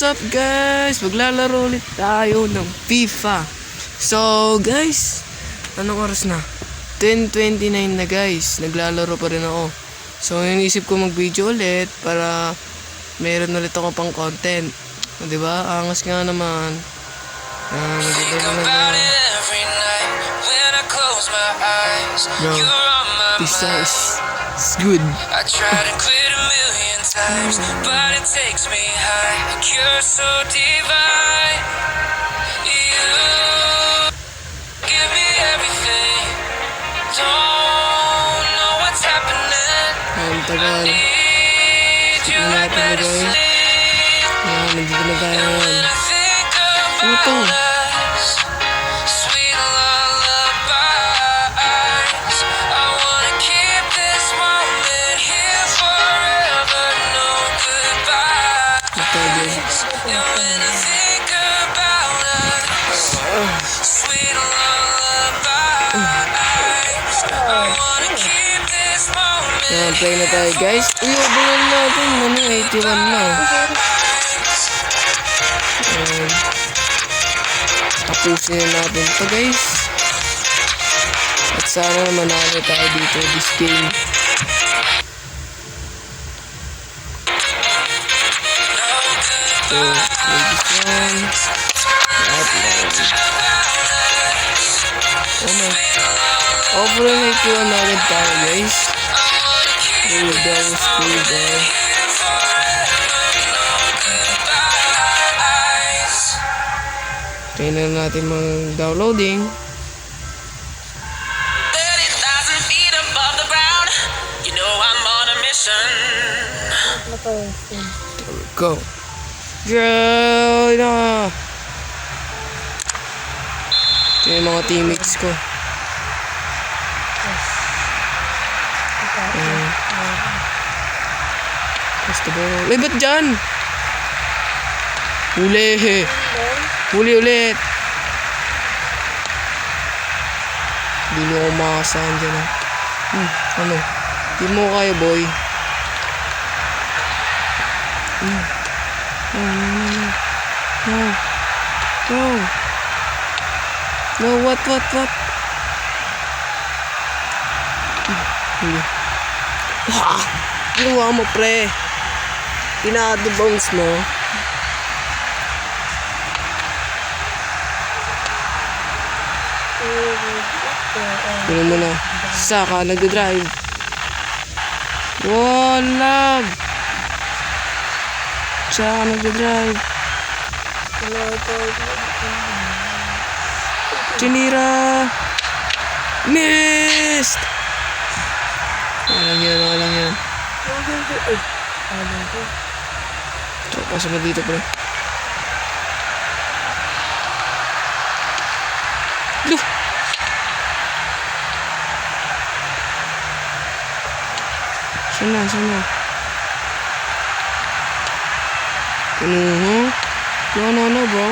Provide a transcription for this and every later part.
What's up guys? Maglalaro ulit tayo ng FIFA. So guys, anong oras na? 10.29 na guys. Naglalaro pa rin ako. So inisip ko mag-video ulit para meron ulit ako pang content. O, diba? Angas nga naman. Ah, maganda na. on my This is, good. I try to quit a million times, but it takes me high. Like you're so divine. You give me everything. Don't know what's happening. Ang tagal. Need you Wala like pa ba, boy? medicine. Yan, nandito na tayo Yan, play na tayo guys. Uy, obulan natin. Ano, 81 na. Ayan. Tapusin na natin to guys. At sana manalo tayo dito this game. So, play this one. Lang. Oh my. Overall 81 na agad tayo guys. There we go, screw there. Tingnan natin mga downloading. 30,000 feet above the ground. You know I'm on a mission. There we go. Girl na! Ito yung mga teammates ko. Ba? Ay, ba't dyan? Huli! Huli ulit! Hindi mo ako makasahan dyan ah. Hmm, ano? Di mo kaya boy. Hmm. No, no, no, no. No. No. No, what, what, what? Hmm, Huli. Ah! Ginawa mo, pre. Pinaka-bounce mo. Ano mo na? Saka, nagdadrive. Walag! Saka, nagdadrive. Tinira! Missed! Walang yan, walang yan. Ito, pasok na dito, pre. Look! Saan na, saan na? Ano, huh? No, no, no, bro.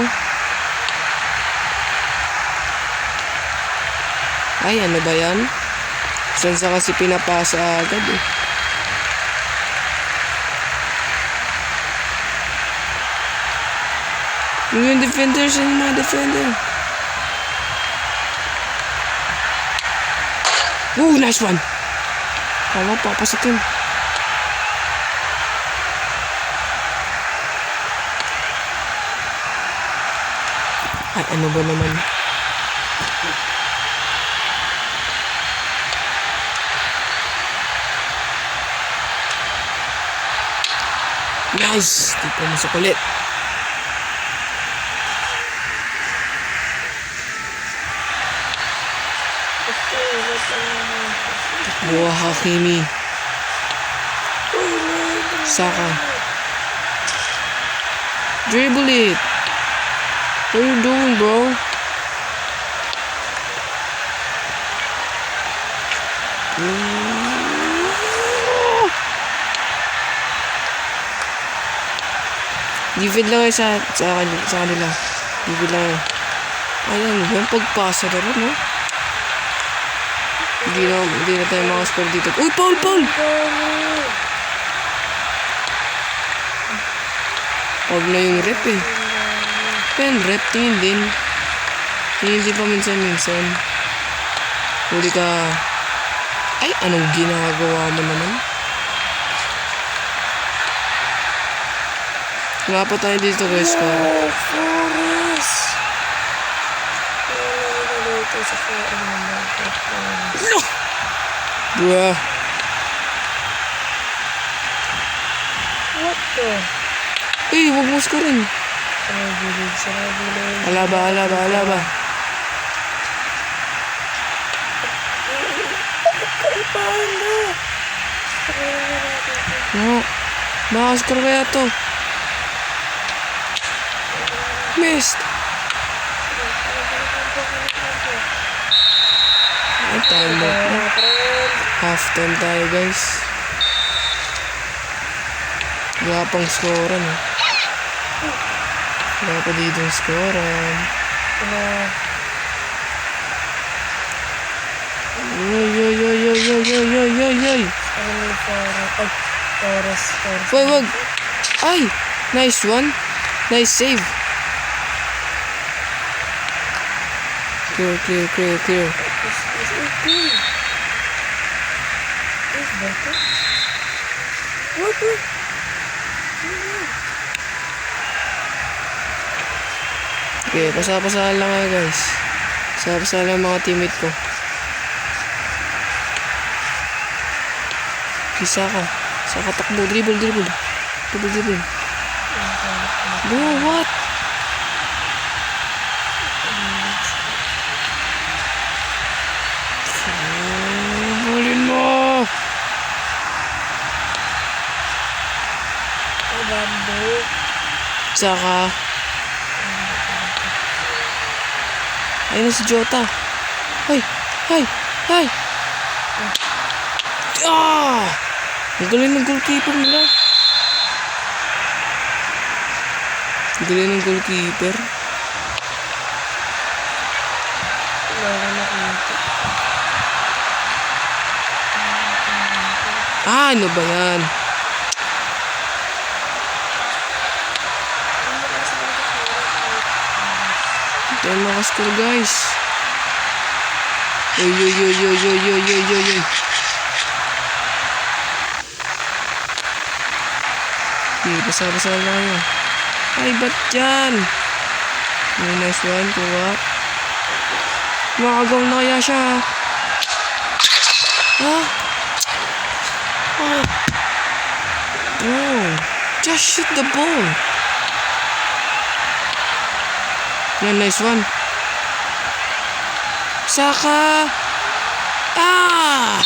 Ay, ano ba yan? Saan sa kasi pinapasa agad eh? Yung defender, saan yung mga defender? Ooh, nice one! Kala, papasukin. Ay, ano ba naman? Nice! Di pa masok ulit. Buha Hakimi. Saka. Dribble it. What are you doing, bro? Defend lang kayo sa, sa, kan- sa kanila. Defend lang kayo. Ayan, yung pagpasa na rin, no? Hindi na, hindi na tayo makascore dito. Uy, Paul, Paul! Huwag na yung rep eh. Pen rep, tingin din. Tingin din pa minsan-minsan. Huli ka. Ay, anong ginagawa mo naman? Wala pa tayo dito guys. Oh, Forest! beautiful and romantic poems. No! Bruh. What the? Uy, huwag mo ka rin. Sarang. Alaba, alaba, alaba. Kaipahan. No. Baka score kaya to. Missed. Time na. Half time tayo guys. Wala pang scorean. Wala pa dito yung scorean. Yoy, yoy, yoy, yoy, yoy, yoy, yoy, yoy, yoy. Forest. Wag, wag. Ay! Nice one. Nice save. Clear, clear, clear, clear. Is is better. What? What? Okay, pasa-pasahan lang kayo guys. Pasa-pasahan lang mga teammate ko. Kisa ka. Sa katakbo. Dribble, dribble. Dribble, dribble. Bro, what? Oh, bulin mo! Oh, bambo. Saka... Ayun na si Jota. Ay! Ay! Ay! Ah! Ang galing ng goalkeeper nila. Ang galing ng goalkeeper. Ah, ano ba yan? Tayo makascore guys. Uy, uy, uy, uy, uy, uy, uy, uy, uy. Okay, basa-basa lang kayo. Ay, ba't yan? Nice one, kuha. Makagaw na kaya siya. Ah? Ah. Oh, just shoot the ball. Yan, nice one. Saka. Ah!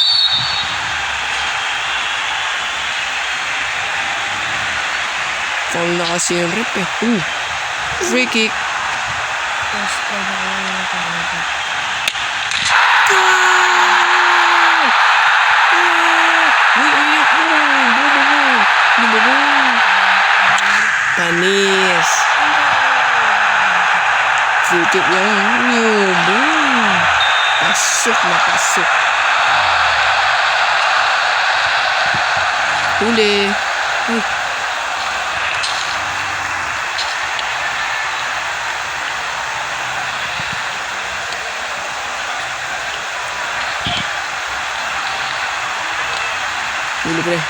Foul na kasi yung rep eh. Ooh. Free kick. First YouTube-nya nyumbung pasif lah pasif boleh. Ui. Boleh boleh.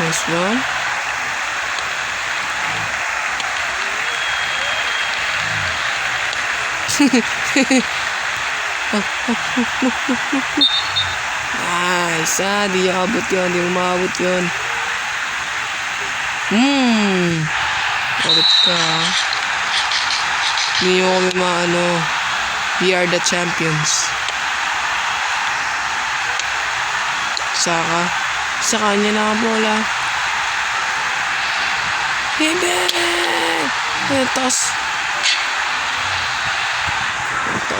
Nice one. Nice. Ah, di abot yun. Di umabot yun. Hmm. Abot ka. Hindi nyo kami maano. We are the champions. Saka. Sa kanya na ang bola. Hindi! Ay, taas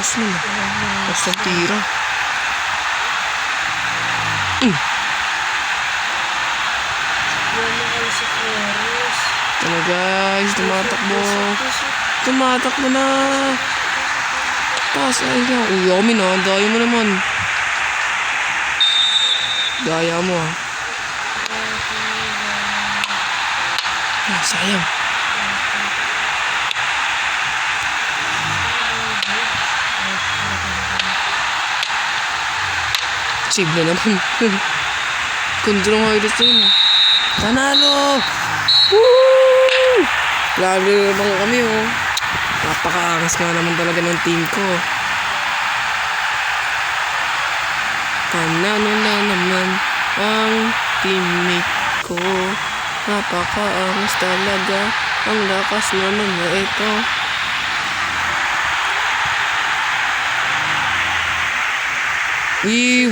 taas nun. Taas ng tira. Mm. Oh Tama guys, tumatakbo. Tumatakbo na. Taas, ay ka. Uy, Yomi na. Daya mo naman. Daya mo ah. Ah, sayang. Save na naman. Kundi ng highlights na yun. Panalo! Woo! Grabe naman kami oh. Napakaangas nga naman talaga ng team ko. Panalo na naman ang teammate ko. Napakaangas talaga. Ang lakas naman na ito. And me.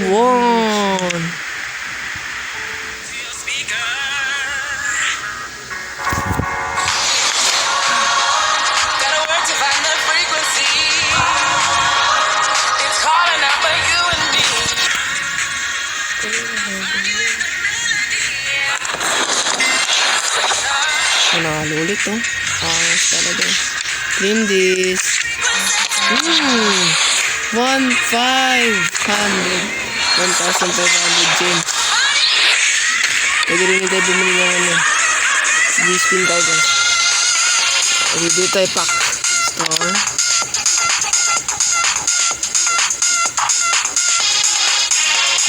Panalo ulit oh. Angas talaga. Clean this. Hmm. 1,500. 1,500 gems. Pwede rin tayo bumili ng ano. Sige, spin tayo guys. Review tayo pack. Store.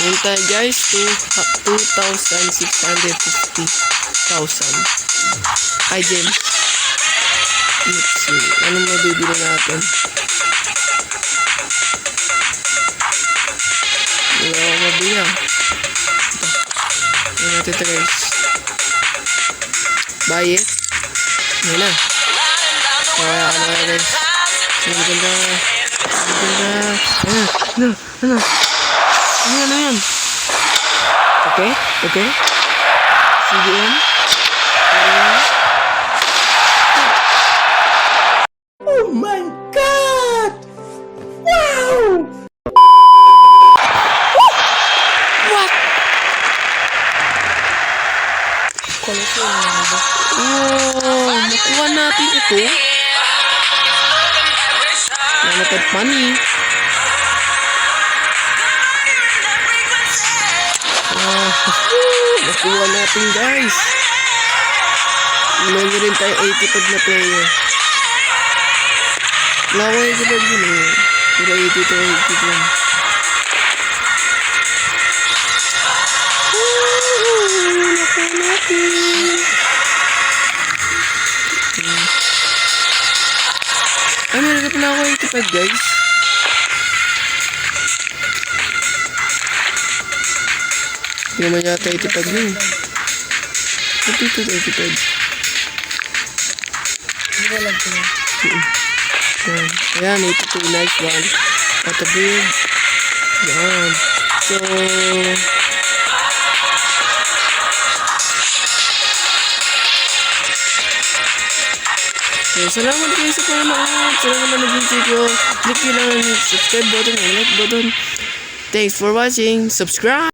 Ngayon tayo guys, to 2,650,000. Ay, gems. Let's see. Anong mabibili natin? Wala akong mabili ah. Ito. Ano natin ito guys. Buy it. Yan na. Kaya ano na guys. Ang ganda. Ang ganda. Ano? Ano? Ano? Ano yan? Ano yan? Okay? Okay? CDM? Nakuha natin ito. Nanatad money. Ah, nakuha natin guys. Meron rin tayo 85 na player. Wala ko 85 yun eh. Pero 80 to 80 lang. Nakuha natin. 85 guys. Hindi naman yata 85 na eh. Ba't dito 85? Hindi ko alam Yan. Ayan, 82. Nice one. At a big. Yan. So, So, salamat kayo sa panonood. Salamat na nag-video ko. Click nyo lang ang subscribe button and like button. Thanks for watching. Subscribe!